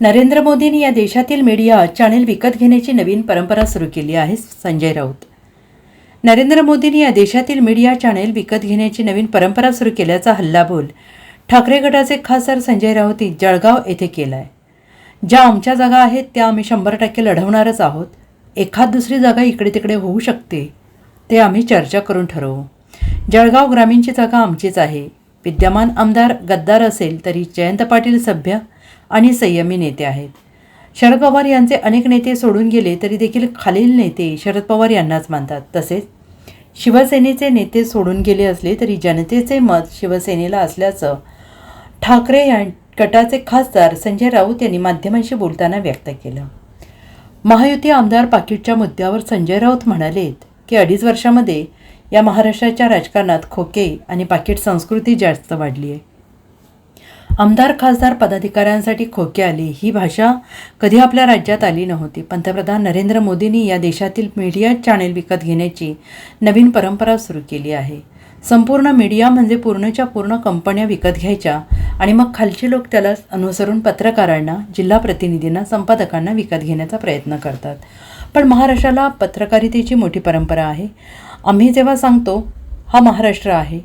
नरेंद्र मोदींनी या देशातील मीडिया चॅनेल विकत घेण्याची नवीन परंपरा सुरू केली आहे संजय राऊत. नरेंद्र मोदींनी या देशातील मीडिया चॅनेल विकत घेण्याची नवीन परंपरा सुरू केल्याचा हल्लाबोल ठाकरे गटाचे खासदार संजय राऊत जळगाव येथे केला आहे ज्या आमच्या जागा आहेत त्या आम्ही शंभर टक्के लढवणारच आहोत. एखाद दुसरी जागा इकडे तिकडे होऊ शकते ते आम्ही चर्चा करून ठरवू. जळगाव ग्रामीणची जागा आमचीच आहे. विद्यमान आमदार गद्दार असेल तरी जयंत पाटील सभ्य आणि संयमी नेते आहेत. शरद पवार यांचे अनेक नेते सोडून गेले तरी देखील खालील नेते शरद पवार यांनाच मानतात. तसेच शिवसेनेचे नेते सोडून गेले असले तरी जनतेचे मत शिवसेनेला असल्याचं ठाकरे या गटाचे खासदार संजय राऊत यांनी माध्यमांशी बोलताना व्यक्त केलं. महायुती आमदार पाकिटच्या मुद्द्यावर संजय राऊत म्हणालेत की अडीच वर्षामध्ये या महाराष्ट्राच्या राजकारणात खोके आणि पाकिट संस्कृती जास्त वाढली आहे. आमदार खासदार पदाधिकाऱ्यांसाठी खोके आले ही भाषा कधी आपल्या राज्यात आली नव्हती. पंतप्रधान नरेंद्र मोदींनी या देशातील मीडिया चॅनेल विकत घेण्याची नवीन परंपरा सुरू केली आहे. संपूर्ण मीडिया म्हणजे पूर्णच्या पूर्ण कंपन्या विकत घ्यायच्या आणि मग खालचे लोक त्याला अनुसरून पत्रकारांना जिल्हा प्रतिनिधींना संपादकांना विकत घेण्याचा प्रयत्न करतात. पण महाराष्ट्राला पत्रकारितेची मोठी परंपरा आहे. आम्ही जेव्हा सांगतो हा महाराष्ट्र आहे.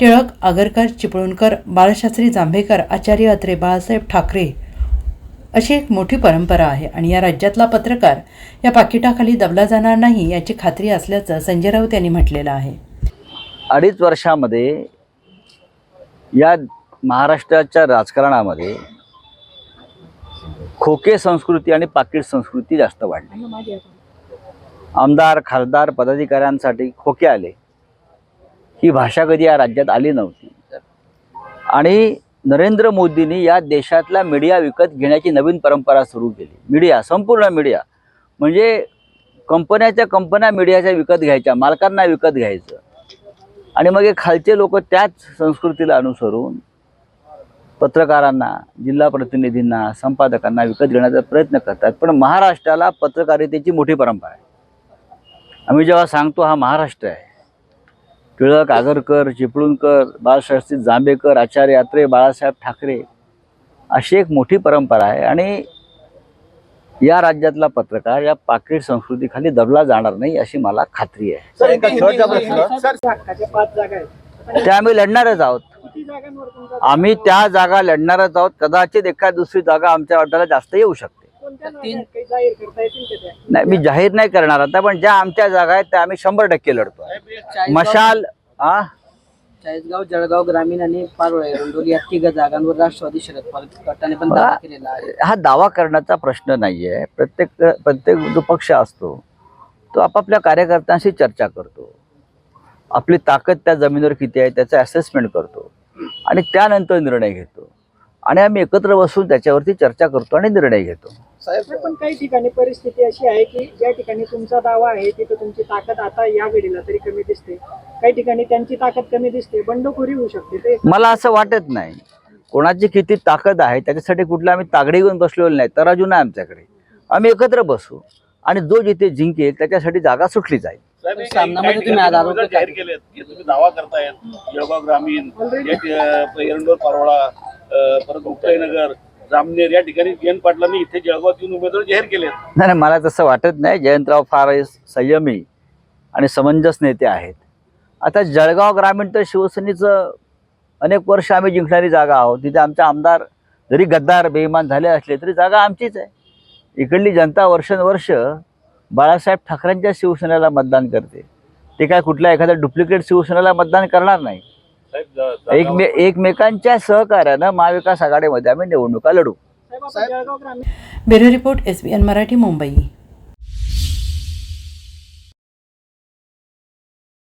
टिळक आगरकर चिपळूणकर बाळशास्त्री जांभेकर आचार्य अत्रे बाळासाहेब ठाकरे अशी एक मोठी परंपरा आहे आणि या राज्यातला पत्रकार या पाकिटाखाली दबला जाणार नाही याची खात्री असल्याचं संजय राऊत यांनी म्हटलेलं आहे. अडीच वर्षामध्ये या महाराष्ट्राच्या राजकारणामध्ये खोके संस्कृती आणि पाकिट संस्कृती जास्त वाढली. आमदार खासदार पदाधिकाऱ्यांसाठी खोके आले. ही भाषा कधी या राज्यात आली नव्हती. आणि नरेंद्र मोदींनी या देशातला मीडिया विकत घेण्याची नवीन परंपरा सुरू केली. मीडिया संपूर्ण मीडिया म्हणजे कंपन्याच्या कंपन्या मीडियाच्या विकत घ्यायच्या मालकांना विकत घ्यायचं. आणि मग हे खालचे लोक त्याच संस्कृतीला अनुसरून पत्रकारांना जिल्हा प्रतिनिधींना संपादकांना विकत घेण्याचा प्रयत्न करतात. पण महाराष्ट्राला पत्रकारितेची मोठी परंपरा आहे. आम्ही जेव्हा सांगतो हा महाराष्ट्र आहे. टिळक आगरकर चिपळूणकर बाळशास्त्री जांभेकर आचार्य यात्रे बाळासाहेब ठाकरे अशी एक मोठी परंपरा आहे आणि या राज्यातला पत्रकार या पाकिट संस्कृतीखाली दबला जाणार नाही अशी मला खात्री आहे. त्या आम्ही लढणारच आहोत. किती जागांवर तुमचा आम्ही त्या जागा लढणारच आहोत. कदाचित एका दुसरी जागा आमच्या वाट्याला जास्त येऊ शकते. नाही मी जाहीर नाही करणार आता पण ज्या आमच्या जागा आहेत त्या आम्ही शंभर टक्के लढतो. मशाल हा चाळीसगाव जळगाव ग्रामीण आणि पारोळे रुंडोली या तिघ जागांवर राष्ट्रवादी शरद पवार गटाने पण दावा केलेला आहे. हा दावा करण्याचा प्रश्न नाहीये. प्रत्येक प्रत्येक जो पक्ष असतो तो आपापल्या कार्यकर्त्यांशी चर्चा करतो. आपली ताकद त्या जमिनीवर किती आहे त्याचं असेसमेंट करतो. आणि त्यानंतर निर्णय घेतो. आणि आम्ही एकत्र बसून त्याच्यावरती चर्चा करतो आणि निर्णय घेतो. सर, पण काही ठिकाणी परिस्थिती अशी आहे की ज्या ठिकाणी तुमचा दावा आहे तिथे तुमची ताकद आता या घडीला तरी कमी दिसते. काही ठिकाणी त्यांची ताकद कमी दिसते बंडखोरी होऊ शकते. ते मला असं वाटत नाही. कोणाची किती ताकद आहे त्याच्यासाठी कुठलं आम्ही तागडी घेऊन बसलेलो नाही तराजू नाही आमच्याकडे. आम्ही एकत्र बसू आणि जो जिथे जिंकेल त्याच्यासाठी जागा सुटली जाईल. साहेब, जाहीर केलेत की तुम्ही दावा करतायत जळगाव ग्रामीण परत जामनेर या ठिकाणी जयंत पाटलांनी इथे जळगावात येऊन उमेदवार जाहीर केले नाही नाही, मला तसं वाटत नाही. जयंतराव फार संयमी आणि समंजस नेते आहेत. आता जळगाव ग्रामीण तर शिवसेनेचं अनेक वर्ष आम्ही जिंकणारी जागा आहोत. तिथे आमचे आमदार जरी गद्दार बेईमान झाले असले तरी जागा आमचीच आहे. इकडली जनता वर्षानुवर्ष बाळासाहेब ठाकरेंच्या शिवसेनेला मतदान करते. ते काय कुठल्या एखाद्या डुप्लिकेट शिवसेनेला मतदान करणार नाही. एकमे एकमेकांच्या सहकार्यानं महाविकास आघाडीमध्ये आम्ही निवडणुका लढू. Bureau report S B N Marathi Mumbai.